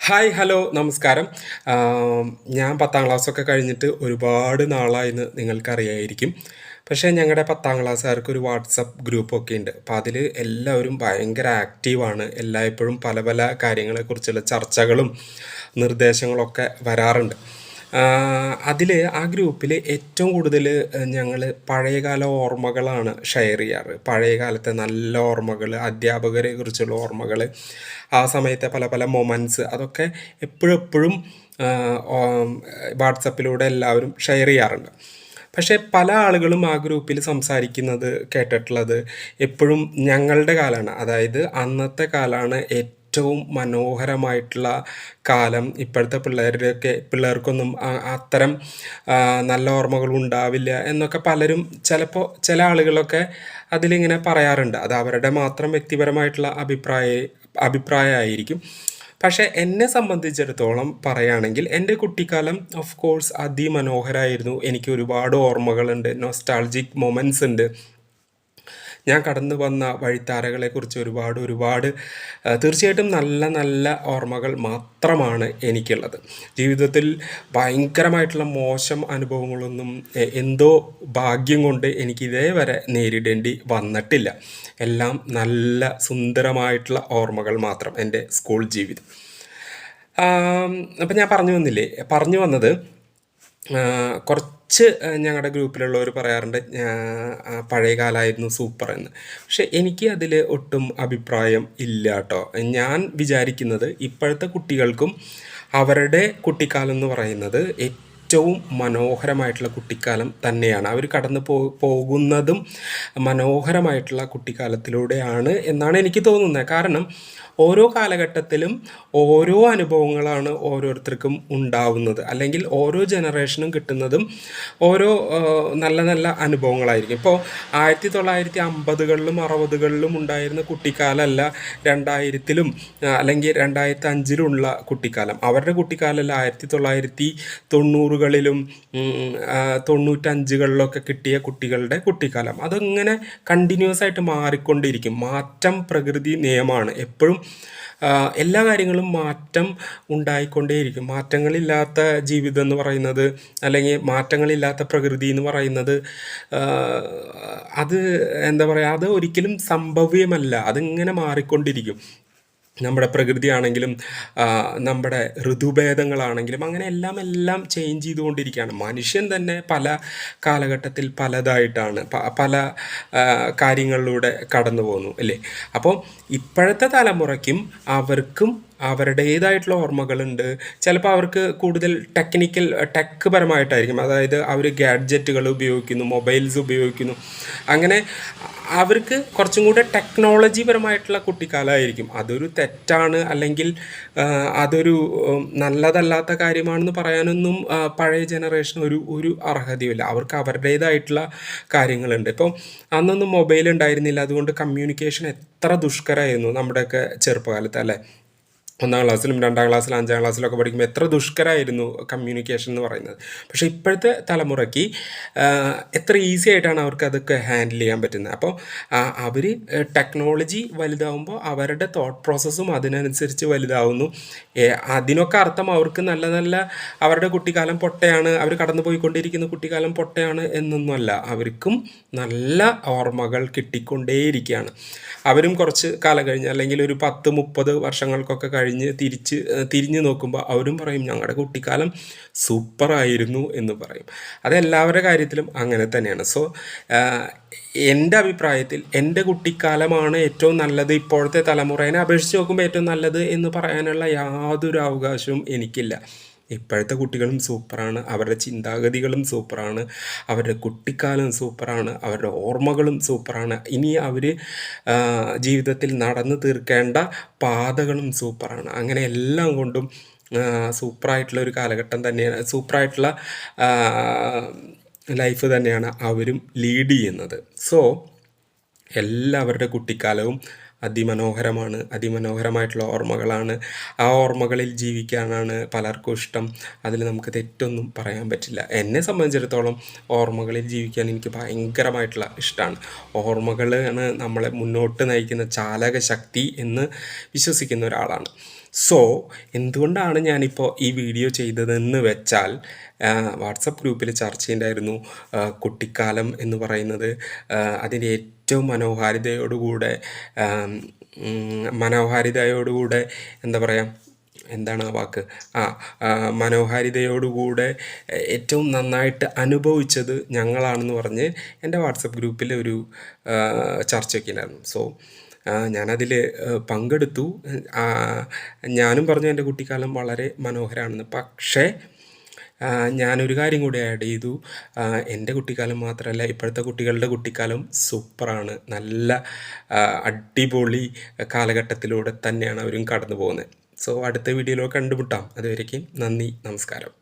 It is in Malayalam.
ഹായ് ഹലോ നമസ്കാരം. ഞാൻ പത്താം ക്ലാസ്സൊക്കെ കഴിഞ്ഞിട്ട് ഒരുപാട് നാളായെന്ന് നിങ്ങൾക്കറിയായിരിക്കും. പക്ഷേ ഞങ്ങളുടെ പത്താം ക്ലാസ്സുകാർക്ക് ഒരു വാട്സപ്പ് ഗ്രൂപ്പൊക്കെ ഉണ്ട് അപ്പോൾ അതിൽ എല്ലാവരും ഭയങ്കര ആക്റ്റീവാണ് എല്ലായ്പ്പോഴും പല പല കാര്യങ്ങളെക്കുറിച്ചുള്ള ചർച്ചകളും നിർദ്ദേശങ്ങളൊക്കെ വരാറുണ്ട്. അതിൽ ആ ഗ്രൂപ്പിൽ ഏറ്റവും കൂടുതൽ ഞങ്ങൾ പഴയകാല ഓർമ്മകളാണ് ഷെയർ ചെയ്യാറ്. പഴയകാലത്തെ നല്ല ഓർമ്മകൾ അധ്യാപകരെ കുറിച്ചുള്ള ഓർമ്മകൾ ആ സമയത്തെ പല പല മൊമെന്റ്സ് അതൊക്കെ എപ്പോഴെപ്പോഴും എപ്പോഴും വാട്സപ്പിലൂടെ എല്ലാവരും ഷെയർ ചെയ്യാറുണ്ട്. പക്ഷേ പല ആളുകളും ആ ഗ്രൂപ്പിൽ സംസാരിക്കുന്നത് കേട്ടിട്ടുള്ളത് എപ്പോഴും ഞങ്ങളുടെ കാലമാണ് അതായത് അന്നത്തെ കാലമാണ് ഏറ്റവും മനോഹരമായിട്ടുള്ള കാലം ഇപ്പോഴത്തെ പിള്ളേരുടെയൊക്കെ പിള്ളേർക്കൊന്നും അത്തരം നല്ല ഓർമ്മകൾ ഉണ്ടാവില്ല എന്നൊക്കെ പലരും ചിലപ്പോൾ ചില ആളുകളൊക്കെ അതിലിങ്ങനെ പറയാറുണ്ട്. അത് അവരുടെ മാത്രം വ്യക്തിപരമായിട്ടുള്ള അഭിപ്രായ അഭിപ്രായമായിരിക്കും. പക്ഷേ എന്നെ സംബന്ധിച്ചിടത്തോളം പറയുകയാണെങ്കിൽ എന്റെ കുട്ടിക്കാലം ഓഫ് കോഴ്സ് അതിമനോഹരമായിരുന്നു എനിക്ക് ഒരുപാട് ഓർമ്മകളുണ്ട്. നോസ്റ്റാൾജിക് മൊമെന്റ്സ് ഉണ്ട്. ഞാൻ കടന്നു വന്ന വഴിത്താരകളെക്കുറിച്ച് ഒരുപാട് ഒരുപാട് തീർച്ചയായിട്ടും നല്ല നല്ല ഓർമ്മകൾ മാത്രമാണ് എനിക്കുള്ളത്. ജീവിതത്തിൽ ഭയങ്കരമായിട്ടുള്ള മോശം അനുഭവങ്ങളൊന്നും എന്തോ ഭാഗ്യം കൊണ്ട് എനിക്ക് ഇതേവരെ നേരിടേണ്ടി വന്നിട്ടില്ല. എല്ലാം നല്ല സുന്ദരമായിട്ടുള്ള ഓർമ്മകൾ മാത്രം എന്റെ സ്കൂൾ ജീവിതം. അപ്പം ഞാൻ പറഞ്ഞു വന്നില്ലേ? പറഞ്ഞു വന്നത് ആ, കുറച്ച് ഞങ്ങളുടെ ഗ്രൂപ്പിലുള്ളവർ പറയാറുണ്ട് പഴയ കാലമായിരുന്നു സൂപ്പർ എന്ന്. പക്ഷെ എനിക്ക് അതിൽ ഒട്ടും അഭിപ്രായം ഇല്ല കേട്ടോ ഞാൻ വിചാരിക്കുന്നത് ഇപ്പോഴത്തെ കുട്ടികൾക്കും അവരുടെ കുട്ടിക്കാലം എന്ന് പറയുന്നത് ഏറ്റവും മനോഹരമായിട്ടുള്ള കുട്ടിക്കാലം തന്നെയാണ്. അവർ കടന്നു പോ പോകുന്നതും മനോഹരമായിട്ടുള്ള കുട്ടിക്കാലത്തിലൂടെയാണ് എന്നാണ് എനിക്ക് തോന്നുന്നത്. കാരണം ഓരോ കാലഘട്ടത്തിലും ഓരോ അനുഭവങ്ങളാണ് ഓരോരുത്തർക്കും ഉണ്ടാവുന്നത്. അല്ലെങ്കിൽ ഓരോ ജനറേഷനും കിട്ടുന്നതും ഓരോ നല്ല നല്ല അനുഭവങ്ങളായിരിക്കും. ഇപ്പോൾ ആയിരത്തി തൊള്ളായിരത്തി അമ്പതുകളിലും അറുപതുകളിലും ഉണ്ടായിരുന്ന കുട്ടിക്കാലമല്ല രണ്ടായിരത്തിലും അല്ലെങ്കിൽ രണ്ടായിരത്തി അഞ്ചിലുള്ള കുട്ടിക്കാലം. അവരുടെ കുട്ടിക്കാലമല്ല ആയിരത്തി തൊള്ളായിരത്തി തൊണ്ണൂറുകളിലും തൊണ്ണൂറ്റഞ്ചുകളിലൊക്കെ കിട്ടിയ കുട്ടികളുടെ കുട്ടിക്കാലം. അതങ്ങനെ കണ്ടിന്യൂസ് ആയിട്ട് മാറിക്കൊണ്ടിരിക്കും. മാറ്റം പ്രകൃതി നിയമമാണ്. എപ്പോഴും എല്ലാ കാര്യങ്ങളും മാറ്റം ഉണ്ടായിക്കൊണ്ടേയിരിക്കും. മാറ്റങ്ങളില്ലാത്ത ജീവിതം എന്ന് പറയുന്നത് അല്ലെങ്കിൽ മാറ്റങ്ങളില്ലാത്ത പ്രകൃതി എന്ന് പറയുന്നത് അത് എന്താ പറയുക അത് ഒരിക്കലും സംഭവ്യമല്ല. അതിങ്ങനെ മാറിക്കൊണ്ടിരിക്കും. നമ്മുടെ പ്രകൃതിയാണെങ്കിലും നമ്മുടെ ഋതുഭേദങ്ങളാണെങ്കിലും അങ്ങനെ എല്ലാം എല്ലാം ചേഞ്ച് ചെയ്തുകൊണ്ടിരിക്കുകയാണ്. മനുഷ്യൻ തന്നെ പല കാലഘട്ടത്തിൽ പലതായിട്ടാണ് പല കാര്യങ്ങളിലൂടെ കടന്നു പോകുന്നു അല്ലേ? അപ്പോൾ ഇപ്പോഴത്തെ തലമുറയ്ക്കും അവർക്കും അവരുടേതായിട്ടുള്ള ഓർമ്മകളുണ്ട്. ചിലപ്പോൾ അവർക്ക് കൂടുതൽ ടെക്നിക്കൽ ടെക് പരമായിട്ടായിരിക്കും. അതായത് അവർ ഗാഡ്ജറ്റുകൾ ഉപയോഗിക്കുന്നു മൊബൈൽസ് ഉപയോഗിക്കുന്നു. അങ്ങനെ അവർക്ക് കുറച്ചും കൂടെ ടെക്നോളജി പരമായിട്ടുള്ള കുട്ടിക്കാലമായിരിക്കും. അതൊരു തെറ്റാണ് അല്ലെങ്കിൽ അതൊരു നല്ലതല്ലാത്ത കാര്യമാണെന്ന് പറയാനൊന്നും പഴയ ജനറേഷൻ ഒരു ഒരു അർഹതയുമില്ല. അവർക്ക് അവരുടേതായിട്ടുള്ള കാര്യങ്ങളുണ്ട്. ഇപ്പം അന്നൊന്നും മൊബൈൽ ഉണ്ടായിരുന്നില്ല. അതുകൊണ്ട് കമ്മ്യൂണിക്കേഷൻ എത്ര ദുഷ്കരമായിരുന്നു നമ്മുടെയൊക്കെ ചെറുപ്പകാലത്ത് അല്ലേ? ഒന്നാം ക്ലാസ്സിലും രണ്ടാം ക്ലാസ്സിലും അഞ്ചാം ക്ലാസ്സിലൊക്കെ പഠിക്കുമ്പോൾ എത്ര ദുഷ്കരമായിരുന്നു കമ്മ്യൂണിക്കേഷൻ എന്ന് പറയുന്നത്. പക്ഷേ ഇപ്പോഴത്തെ തലമുറയ്ക്ക് എത്ര ഈസി ആയിട്ടാണ് അവർക്ക് അതൊക്കെ ഹാൻഡിൽ ചെയ്യാൻ പറ്റുന്നത്. അപ്പോൾ അവർ ടെക്നോളജി വലുതാവുമ്പോൾ അവരുടെ തോട്ട് പ്രോസസ്സും അതിനനുസരിച്ച് വലുതാവുന്നു. അതിനൊക്കെ അർത്ഥം അവർക്ക് നല്ല നല്ല അവരുടെ കുട്ടിക്കാലം പൊട്ടയാണ് അവർ കടന്നു പോയിക്കൊണ്ടിരിക്കുന്ന കുട്ടിക്കാലം പൊട്ടയാണ് എന്നൊന്നുമല്ല. അവർക്കും നല്ല ഓർമ്മകൾ കിട്ടിക്കൊണ്ടേയിരിക്കുകയാണ്. അവരും കുറച്ച് കാലം കഴിഞ്ഞ് അല്ലെങ്കിൽ ഒരു പത്ത് മുപ്പത് വർഷങ്ങൾക്കൊക്കെ കഴിഞ്ഞ് തിരിച്ച് തിരിഞ്ഞു തിരിഞ്ഞ് നോക്കുമ്പോൾ അവരും പറയും ഞങ്ങളുടെ കുട്ടിക്കാലം സൂപ്പറായിരുന്നു എന്ന് പറയും. അതെല്ലാവരുടെ കാര്യത്തിലും അങ്ങനെ തന്നെയാണ്. സോ എന്റെ അഭിപ്രായത്തിൽ എന്റെ കുട്ടിക്കാലമാണ് ഏറ്റവും നല്ലത്. ഇപ്പോഴത്തെ തലമുറേനെ അപേക്ഷിച്ച് നോക്കുമ്പോൾ ഏറ്റവും നല്ലത് എന്ന് പറയാനുള്ള യാതൊരു അവകാശവും എനിക്കില്ല. ഇപ്പോഴത്തെ കുട്ടികളും സൂപ്പറാണ്. അവരുടെ ചിന്താഗതികളും സൂപ്പറാണ്. അവരുടെ കുട്ടിക്കാലം സൂപ്പറാണ്. അവരുടെ ഓർമ്മകളും സൂപ്പറാണ്. ഇനി അവർ ജീവിതത്തിൽ നടന്നു തീർക്കേണ്ട പാതകളും സൂപ്പറാണ്. അങ്ങനെ എല്ലാം കൊണ്ടും സൂപ്പറായിട്ടുള്ള ഒരു കാലഘട്ടം തന്നെയാണ് സൂപ്പറായിട്ടുള്ള ലൈഫ് തന്നെയാണ് അവരും ലീഡ് ചെയ്യുന്നത്. സോ എല്ലാവരുടെ കുട്ടിക്കാലവും അതിമനോഹരമാണ്. അതിമനോഹരമായിട്ടുള്ള ഓർമ്മകളാണ്. ആ ഓർമ്മകളിൽ ജീവിക്കാനാണ് പലർക്കും ഇഷ്ടം. അതിൽ നമുക്ക് തെറ്റൊന്നും പറയാൻ പറ്റില്ല. എന്നെ സംബന്ധിച്ചിടത്തോളം ഓർമ്മകളിൽ ജീവിക്കാൻ എനിക്ക് ഭയങ്കരമായിട്ടുള്ള ഇഷ്ടമാണ് ഓർമ്മകളാണ് നമ്മളെ മുന്നോട്ട് നയിക്കുന്ന ചാലക ശക്തി എന്ന് വിശ്വസിക്കുന്ന ഒരാളാണ്. സോ എന്തുകൊണ്ടാണ് ഞാനിപ്പോൾ ഈ വീഡിയോ ചെയ്തതെന്ന് വെച്ചാൽ വാട്സപ്പ് ഗ്രൂപ്പിൽ ചർച്ചയുണ്ടായിരുന്നു. കുട്ടിക്കാലം എന്ന് പറയുന്നത്. അതിന്റെ ഏറ്റവും മനോഹാരിതയോടുകൂടെ മനോഹാരിതയോടുകൂടെ എന്താ പറയുക എന്താണ് ആ വാക്ക്? ആ മനോഹാരിതയോടുകൂടെ ഏറ്റവും നന്നായിട്ട് അനുഭവിച്ചത് ഞങ്ങളാണെന്ന് പറഞ്ഞ് എന്റെ വാട്സപ്പ് ഗ്രൂപ്പിൽ ഒരു ചർച്ചയൊക്കെ ഉണ്ടായിരുന്നു. സോ ഞാനതിൽ പങ്കെടുത്തു. ഞാനും പറഞ്ഞു എന്റെ കുട്ടിക്കാലം വളരെ മനോഹരമാണെന്ന് പക്ഷേ ഞാനൊരു കാര്യം കൂടി ആഡ് ചെയ്തു. എന്റെ കുട്ടിക്കാലം മാത്രമല്ല ഇപ്പോഴത്തെ കുട്ടികളുടെ കുട്ടിക്കാലം സൂപ്പറാണ്. നല്ല അടിപൊളി കാലഘട്ടത്തിലൂടെ തന്നെയാണ് അവരും കടന്നു പോകുന്നത് സോ അടുത്ത വീഡിയോയിലോ കണ്ടുമുട്ടാം. അതുവരേക്കും നന്ദി നമസ്കാരം.